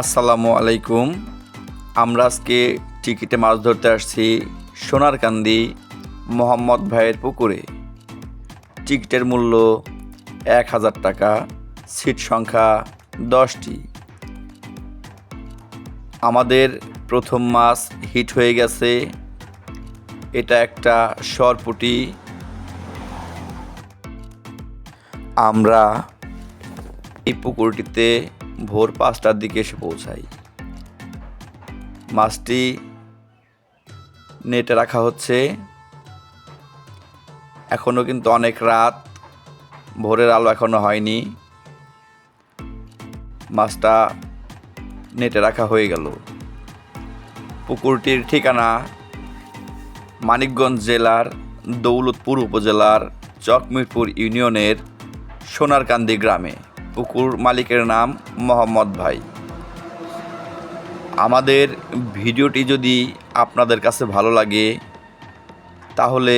আসসালামু আলাইকুম। আমরা আজকে টিকিটে মাছ ধরতে আসছি সোনারকান্দি মোহাম্মদ ভাইয়ের পুকুরে। টিকিটের মূল্য এক হাজার টাকা, সিট সংখ্যা দশটি। আমাদের প্রথম মাছ হিট হয়ে গেছে। এটা একটা সরপুটি। আমরা এই পুকুরটিতে ভোর পাঁচটার দিকে এসে পৌঁছাই। মাছটি নেটে রাখা হচ্ছে। এখনও কিন্তু অনেক রাত। ভোরের আলো এখনও হয়নি। মাছটা নেটে রাখা হয়ে গেল। পুকুরটির ঠিকানা মানিকগঞ্জ জেলার দৌলতপুর উপজেলার চকমিরপুর ইউনিয়নের সোনারকান্দি গ্রামে। পুকুর মালিকের নাম মোহাম্মদ ভাই। আমাদের ভিডিওটি যদি আপনাদের কাছে ভালো লাগে, তাহলে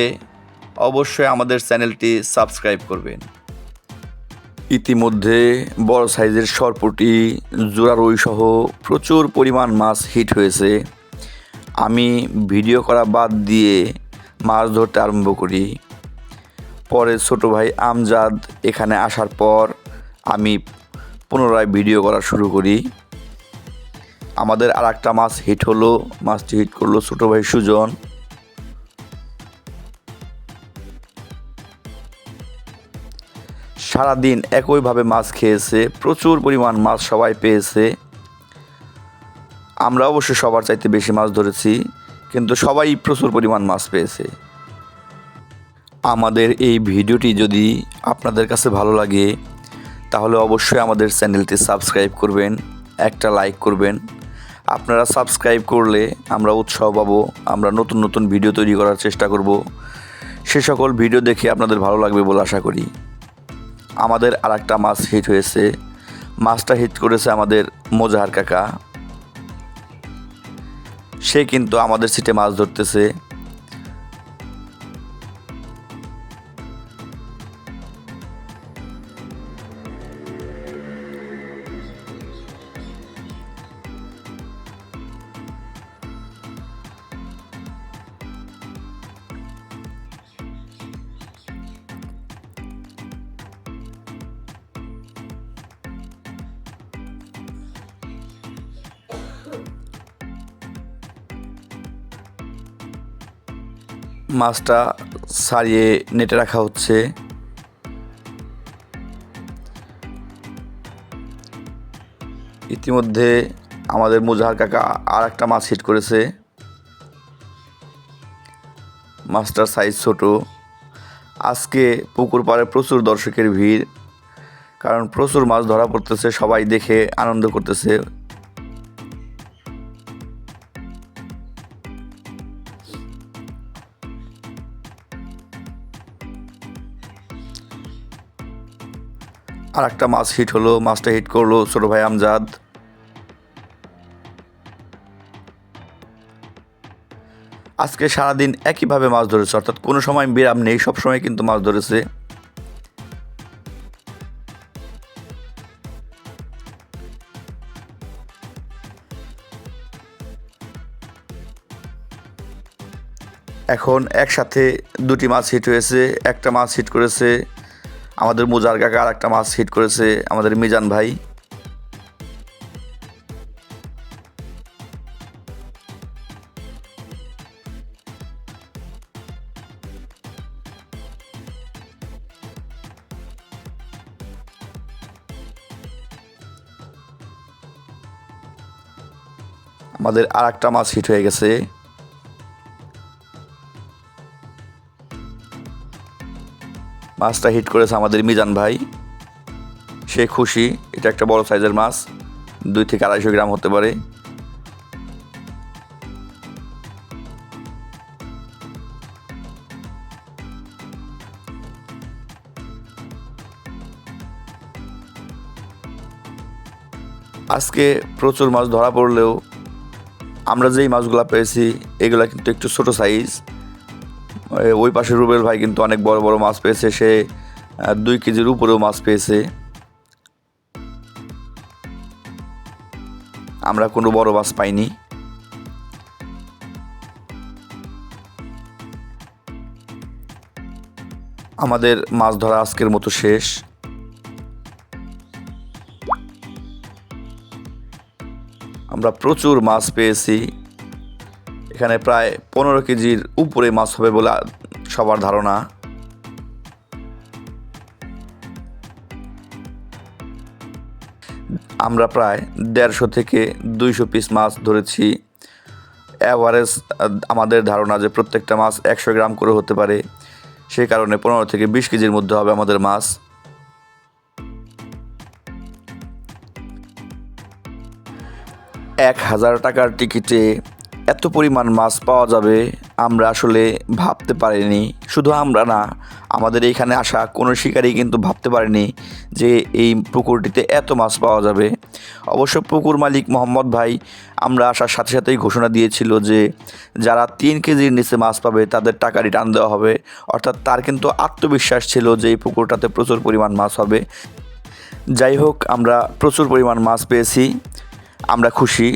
অবশ্যই আমাদের চ্যানেলটি সাবস্ক্রাইব করবেন। ইতিমধ্যে বড় সাইজের সরপুটি, জোড়া রুই সহ প্রচুর পরিমাণ মাছ হিট হয়েছে। আমি ভিডিও করা বাদ দিয়ে মাছ ধরতে আরম্ভ করি। পরে ছোট ভাই আমজাদ এখানে আসার পর আমি পুনরায় ভিডিও করা শুরু করি। আমাদের আর একটা মাছ হিট হলো, মাছটি হিট করল ছোট ভাই সুজন। সারাদিন একইভাবে মাছ খেয়েছে, প্রচুর পরিমাণ মাছ সবাই পেয়েছে। আমরা অবশ্য সবার চাইতে বেশি মাছ ধরেছি, কিন্তু সবাই প্রচুর পরিমাণ মাছ পেয়েছে। আমাদের এই ভিডিওটি যদি আপনাদের কাছে ভালো লাগে তাহলে অবশ্যই আমাদের চ্যানেলটি সাবস্ক্রাইব করবেন, একটা লাইক করবেন। আপনারা সাবস্ক্রাইব করলে আমরা উৎসাহ পাবো, আমরা নতুন নতুন ভিডিও তৈরি করার চেষ্টা করব। সে সকল ভিডিও দেখে আপনাদের ভালো লাগবে বলে আশা করি। আমাদের আর একটা মাছ হিট হয়েছে। মাছটা হিট করেছে আমাদের মোজাহার কাকা। সে কিন্তু আমাদের সিটে মাছ ধরতেছে। মাছটা সারিয়ে নেটে রাখা হচ্ছে। ইতিমধ্যে আমাদের মুজাহার কাকা আর একটা মাছ হিট করেছে। মাছটার সাইজ ছোট। আজকে পুকুর পাড়ে প্রচুর দর্শকের ভিড়, কারণ প্রচুর মাছ ধরা পড়তেছে, সবাই দেখে আনন্দ করতেছে। আর একটা মাছ হিট হলো, মাছটা হিট করল ছোট ভাই আমজাদ। আজকে সারাদিন একইভাবে মাছ ধরেছে, অর্থাৎ কোনো সময় বিরাম নেই, সব সময় কিন্তু মাছ ধরেছে। এখন একসাথে দুটি মাছ হিট হয়েছে, একটা মাছ হিট করেছে। আমাদের মুজার কাকা আর একটা মাছ হিট করেছে, আমাদের মিজান ভাই। আমাদের আর একটা মাছ হিট হয়ে গেছে। মাছটা হিট করেছে আমাদের মিজান ভাই। সে খুশি, এটা একটা বড় সাইজের মাছ, দুই থেকে আড়াইশো গ্রাম হতে পারে। আজকে প্রচুর মাছ ধরা পড়লেও আমরা যেই মাছগুলো পেয়েছি, এগুলো কিন্তু একটু ছোট সাইজ ওই পাশে রুবেল ভাই কিন্তু অনেক বড় বড় মাছ পেয়েছে। সে দুই কেজির উপরেও মাছ পেয়েছে। আমরা কোনো বড় মাছ পাইনি। আমাদের মাছ ধরা আজকের মতো শেষ। আমরা প্রচুর মাছ পেয়েছি। এখানে প্রায় পনেরো কেজির উপরে মাছ হবে বলে সবার ধারণা। আমরা প্রায় দেড়শো থেকে দুইশো পিস মাছ ধরেছি। অ্যাভারেজ আমাদের ধারণা যে প্রত্যেকটা মাছ একশো গ্রাম করে হতে পারে। সেই কারণে পনেরো থেকে বিশ কেজির মধ্যে হবে আমাদের মাছ। এক হাজার টাকার টিকিটে এত পরিমাণ মাছ পাওয়া যাবে আমরা আসলে ভাবতে পারিনি। শুধু আমরা না, আমাদের এখানে আসা কোনো শিকারই কিন্তু ভাবতে পারেনি যে এই পুকুরটিতে এত মাছ পাওয়া যাবে। অবশ্য পুকুর মালিক মোহাম্মদ ভাই আমরা আসার সাথে সাথেই ঘোষণা দিয়েছিল যে যারা তিন কেজির নিচে মাছ পাবে তাদের টাকা রিটার্ন দেওয়া হবে। অর্থাৎ তার কিন্তু আত্মবিশ্বাস ছিল যে এই পুকুরটাতে প্রচুর পরিমাণ মাছ হবে। যাই হোক, আমরা প্রচুর পরিমাণ মাছ পেয়েছি। আমরা খুশি।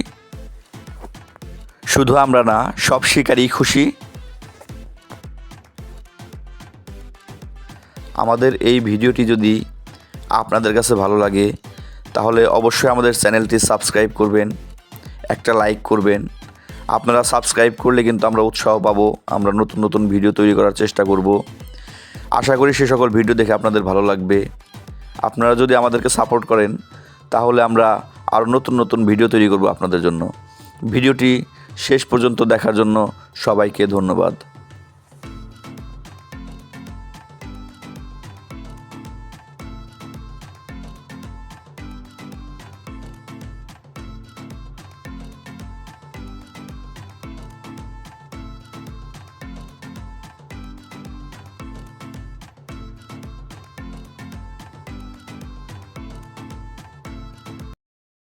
শুধু আমরা না, সব শিকারই খুশি। আমাদের এই ভিডিওটি যদি আপনাদের কাছে ভালো লাগে, তাহলে অবশ্যই আমাদের চ্যানেলটি সাবস্ক্রাইব করবেন, একটা লাইক করবেন। আপনারা সাবস্ক্রাইব করলে কিন্তু আমরা উৎসাহ পাবো, আমরা নতুন নতুন ভিডিও তৈরি করার চেষ্টা করব। আশা করি সে সকল ভিডিও দেখে আপনাদের ভালো লাগবে। আপনারা যদি আমাদেরকে সাপোর্ট করেন, তাহলে আমরা আরও নতুন নতুন ভিডিও তৈরি করব আপনাদের জন্য। ভিডিওটি শেষ পর্যন্ত দেখার জন্য সবাইকে ধন্যবাদ।